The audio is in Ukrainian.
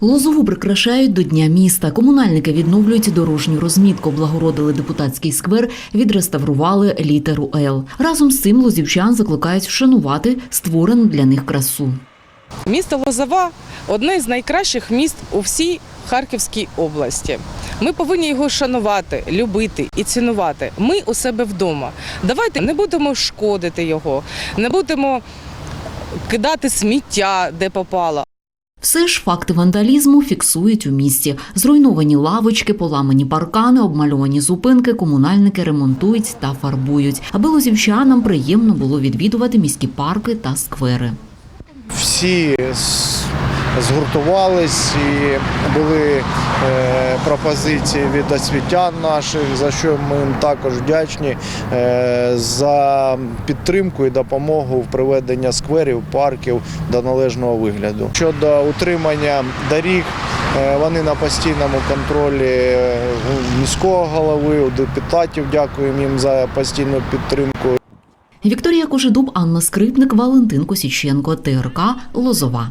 Лозову прикрашають до Дня міста. Комунальники відновлюють дорожню розмітку, облагородили депутатський сквер, відреставрували літеру Л. Разом з цим лозівчан закликають вшанувати створену для них красу. Місто Лозова одне з найкращих міст у всій Харківській області. Ми повинні його шанувати, любити і цінувати. Ми у себе вдома. Давайте не будемо шкодити його, не будемо кидати сміття, де попало. Все ж факти вандалізму фіксують у місті. Зруйновані лавочки, поламані паркани, обмальовані зупинки, комунальники ремонтують та фарбують, аби лозівчанам приємно було відвідувати міські парки та сквери. всі згуртувались і були е, пропозиції від освітян наших, за що ми їм також вдячні е, за підтримку і допомогу в приведенні скверів, парків до належного вигляду. Щодо утримання доріг. е, Вони на постійному контролі міського голови, у депутатів. Дякуємо їм за постійну підтримку. Вікторія Кожедуб, Анна Скрипник, Валентин Косіченко, ТРК Лозова.